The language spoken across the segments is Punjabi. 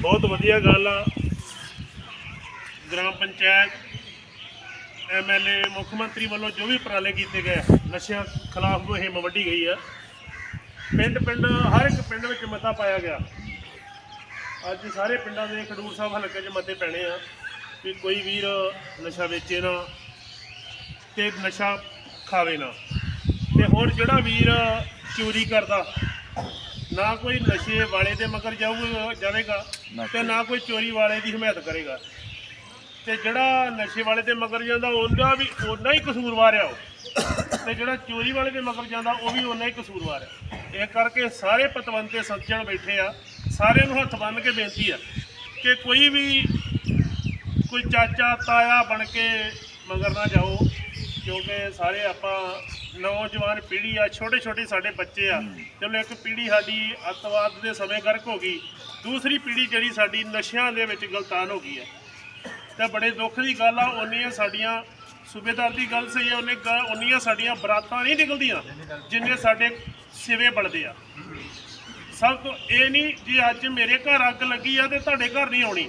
ਬਹੁਤ ਵਧੀਆ ਗੱਲ ਆ। ਗ੍ਰਾਮ ਪੰਚਾਇਤ ਐਮਐਲਏ ਮੁੱਖ ਮੰਤਰੀ ਵੱਲੋਂ ਜੋ ਵੀ ਉਪਰਾਲੇ ਕੀਤੇ ਗਏ ਨਸ਼ਿਆਂ ਖਿਲਾਫ ਮੁਹਿੰਮ ਵੱਢੀ ਗਈ ਆ। ਪਿੰਡ ਪਿੰਡ, ਹਰ ਇੱਕ ਪਿੰਡ ਵਿੱਚ ਮਤਾ ਪਾਇਆ ਗਿਆ। ਅੱਜ ਸਾਰੇ ਪਿੰਡਾਂ ਦੇ ਖਡੂਰ ਸਾਹਿਬ ਹਲਕੇ 'ਚ ਮਤੇ ਪੈਣੇ ਆ ਕਿ ਕੋਈ ਵੀਰ ਨਸ਼ਾ ਵੇਚੇ ਨਾ ਤੇ ਨਸ਼ਾ ਖਾਵੇ ਨਾ। ਤੇ ਹੋਰ ਜਿਹੜਾ ਵੀਰ ਚੋਰੀ ਕਰਦਾ ਨਾ ਕੋਈ ਨਸ਼ੇ ਵਾਲੇ ਦੇ ਮਗਰ ਜਾਊਗਾ ਜਾਵੇਗਾ ਤੇ ਨਾ ਕੋਈ ਚੋਰੀ ਵਾਲੇ ਦੀ ਹਮਾਇਤ ਕਰੇਗਾ। ਤੇ ਜਿਹੜਾ ਨਸ਼ੇ ਵਾਲੇ ਦੇ ਮਗਰ ਜਾਂਦਾ ਉਹਦਾ ਵੀ ਓਨਾ ਹੀ ਕਸੂਰਵਾਰ ਆ ਉਹ। ਤੇ ਜਿਹੜਾ ਚੋਰੀ ਵਾਲੇ ਦੇ ਮਗਰ ਜਾਂਦਾ ਉਹ ਵੀ ਓਨਾ ਹੀ ਕਸੂਰਵਾਰ ਆ ਇਹ ਕਰਕੇ ਸਾਰੇ ਪਤਵੰਤੇ ਸੱਜਣ ਬੈਠੇ ਆ। ਸਾਰਿਆਂ ਨੂੰ ਹੱਥ ਬੰਨ੍ਹ ਕੇ ਬੇਨਤੀ ਆ ਕਿ ਕੋਈ ਵੀ ਕੋਈ ਚਾਚਾ ਤਾਇਆ ਬਣ ਕੇ ਮਗਰ ਨਾ ਜਾਓ। ਕਿਉਂਕਿ ਸਾਰੇ ਆਪਾਂ ਨੌਜਵਾਨ ਪੀੜ੍ਹੀ ਆ ਛੋਟੇ ਛੋਟੇ ਸਾਡੇ ਬੱਚੇ ਆ। ਚਲੋ ਇੱਕ ਪੀੜ੍ਹੀ ਸਾਡੀ ਅੱਤਵਾਦ ਦੇ ਸਮੇਂ ਗਰਕ ਹੋ ਗਈ ਦੂਸਰੀ ਪੀੜ੍ਹੀ ਜਿਹੜੀ ਸਾਡੀ ਨਸ਼ਿਆਂ ਦੇ ਵਿੱਚ ਗਲਤਾਨ ਹੋ ਗਈ ਹੈ। ਤੇ ਬੜੇ ਦੁੱਖ ਦੀ ਗੱਲ ਆ ਉਹਨੀਆਂ ਸਾਡੀਆਂ ਸੂਬੇਦਾਰ ਦੀ ਗੱਲ ਸਹੀ ਹੈ ਉਹਨੇ ਉਹਨੀਆਂ ਸਾਡੀਆਂ ਬਰਾਤਾਂ ਨਹੀਂ ਨਿਕਲਦੀਆਂ ਜਿੰਨੇ ਸਾਡੇ ਸਿਵੇ ਬਲਦੇ ਆ। ਸਭ ਤੋਂ ਇਹ ਨਹੀਂ ਜੇ ਅੱਜ ਮੇਰੇ ਘਰ ਅੱਗ ਲੱਗੀ ਆ ਤੇ ਤੁਹਾਡੇ ਘਰ ਨਹੀਂ ਆਉਣੀ।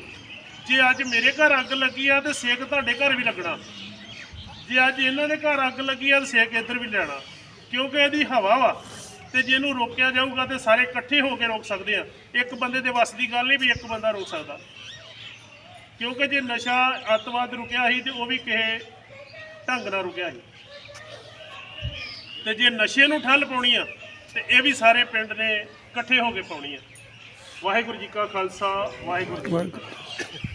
ਜੇ ਅੱਜ ਮੇਰੇ ਘਰ ਅੱਗ ਲੱਗੀ ਆ ਤੇ ਸੇਕ ਤੁਹਾਡੇ ਘਰ ਵੀ ਲੱਗਣਾ। ਜੇ ਅੱਜ ਇਹਨਾਂ ਦੇ ਘਰ ਅੱਗ ਲੱਗੀ ਆ, ਤਾਂ ਸੇਕ ਇੱਧਰ ਵੀ ਲੈਣਾ। ਕਿਉਂਕਿ ਇਹਦੀ ਹਵਾ ਵਾ, ਤੇ ਜੇ ਇਹਨੂੰ ਰੋਕਿਆ ਜਾਊਗਾ ਤੇ ਸਾਰੇ ਇਕੱਠੇ ਹੋ ਕੇ ਰੋਕ ਸਕਦੇ ਆ। ਇੱਕ ਬੰਦੇ ਦੇ ਵੱਸ ਦੀ ਗੱਲ ਨਹੀਂ ਵੀ ਇੱਕ ਬੰਦਾ ਰੋਕ ਸਕਦਾ। ਕਿਉਂਕਿ ਜੇ ਨਸ਼ਾ ਅੱਤਵਾਦ ਰੁਕਿਆ ਸੀ ਤੇ ਉਹ ਵੀ ਕਿਸੇ ਢੰਗ ਨਾਲ ਰੁਕਿਆ ਸੀ। ਤੇ ਜੇ ਨਸ਼ੇ ਨੂੰ ਠੱਲ ਪਾਉਣੀ ਆ, ਤੇ ਇਹ ਵੀ ਸਾਰੇ ਪਿੰਡ ਨੇ ਇਕੱਠੇ ਹੋ ਕੇ ਪਾਉਣੀ ਆ। ਵਾਹਿਗੁਰੂ ਜੀ ਕਾ ਖਾਲਸਾ, ਵਾਹਿਗੁਰੂ ਜੀ ਕੀ ਫਤਿਹ।